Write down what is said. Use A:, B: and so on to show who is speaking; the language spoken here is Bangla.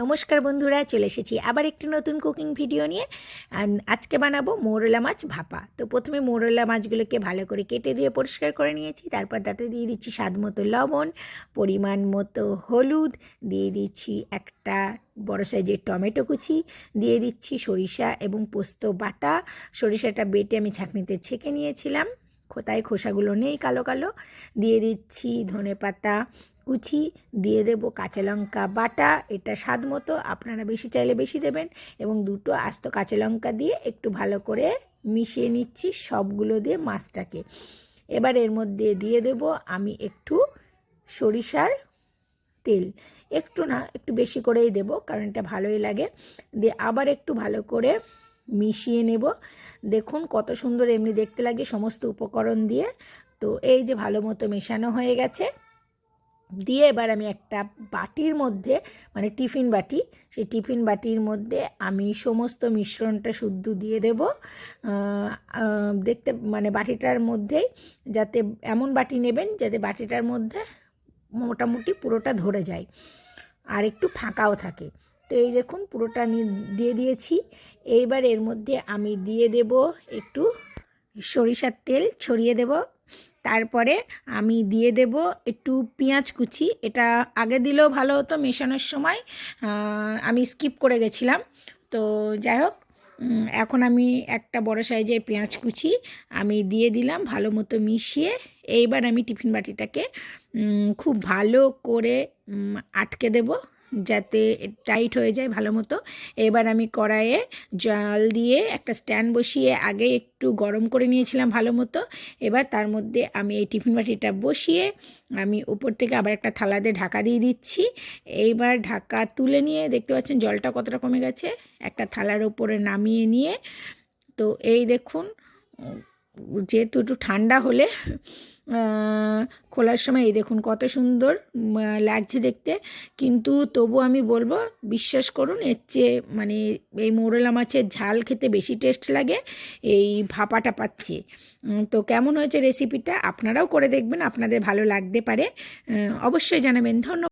A: নমস্কার বন্ধুরা, চলে এসেছি আবার একটি নতুন কুকিং ভিডিও নিয়ে। আজকে বানাবো মোরলা মাছ ভাপা। তো প্রথমে মোরলা মাছগুলোকে ভালো করে কেটে দিয়ে পরিষ্কার করে নিয়েছি। তারপর তাতে দিয়ে দিচ্ছি স্বাদ মতো লবণ, পরিমাণ মতো হলুদ, দিয়ে দিচ্ছি একটা বড় সাইজের টমেটো কুচি, দিয়ে দিচ্ছি সরিষা এবং পোস্ত বাটা। সরিষাটা বেটে আমি ছাঁকনিতে ছেঁকে নিয়েছিলাম। খোতায় খোসাগুলো নেই কালো কালো। দিয়ে দিচ্ছি ধনে পাতা কুচি দিয়ে দেবো কাঁচা লঙ্কা বাটা, এটা স্বাদ মতো। আপনারা বেশি চাইলে বেশি দেবেন এবং দুটো আস্ত কাঁচা লঙ্কা দিয়ে একটু ভালো করে মিশিয়ে নিচ্ছি সবগুলো দিয়ে মাছটাকে। এবার এর মধ্যে দিয়ে দেব আমি একটু সরিষার তেল। একটু না, একটু বেশি করেই দেব কারণ এটা ভালোই লাগে। দিয়ে আবার একটু ভালো করে মিশিয়ে নেব। দেখুন কত সুন্দর এমনি দেখতে লাগে সমস্ত উপকরণ দিয়ে। তো এই যে ভালো মতো মেশানো হয়ে গেছে। দিয়ে এবার আমি একটা বাটির মধ্যে মানে টিফিন বাটি, সেই টিফিন বাটির মধ্যে আমি সমস্ত মিশ্রণটা শুদ্ধ দিয়ে দেব। দেখতে মানে বাটিটার মধ্যেই যাতে এমন বাটি নেবেন যাতে বাটিটার মধ্যে মোটামুটি পুরোটা ধরে যায়। আর একটু ফাঁকাও থাকে। তো এই দেখুন, পুরোটা দিয়ে দিয়েছি। এইবার এর মধ্যে আমি দিয়ে দেব একটু সরিষার তেল, ছড়িয়ে দেব। তারপরে আমি দিয়ে দেব একটু পেঁয়াজ কুচি। এটা আগে দিলেও ভালো হতো মেশানোর সময়। আমি স্কিপ করে গেছিলাম। তো যাই হোক এখন আমি একটা বড় সাইজের পেঁয়াজ কুচি আমি দিয়ে দিলাম ভালো মতো মিশিয়ে। এইবার আমি টিফিন বাটিটাকে খুব ভালো করে আটকে দেবো। যাতে টাইট হয়ে যায় ভালো মতো। এবার আমি কড়াইয়ে জল দিয়ে একটা স্ট্যান্ড বসিয়ে আগে একটু গরম করে নিয়েছিলাম ভালো মতো। এবার তার মধ্যে আমি এই টিফিন বাটিটা বসিয়ে আমি উপর থেকে আবার একটা থালা দিয়ে ঢাকা দিয়ে দিচ্ছি। এইবার ঢাকা তুলে নিয়ে দেখতে পাচ্ছেন জলটা কতটা কমে গেছে। একটা থালার ওপরে নামিয়ে নিয়ে, তো এই দেখুন, যেহেতু একটু ঠান্ডা হলে খোলার সময় এই দেখুন কত সুন্দর লাগছে দেখতে। কিন্তু তবু আমি বলব, বিশ্বাস করুন, এর চেয়ে মানে এই মোরলা মাছের ঝাল খেতে বেশি টেস্ট লাগে, এই ভাপাটা পাচ্ছে। তো কেমন হয়েছে রেসিপিটা আপনারাও করে দেখবেন, আপনাদের ভালো লাগতে পারে। অবশ্যই জানাবেন। ধন্যবাদ।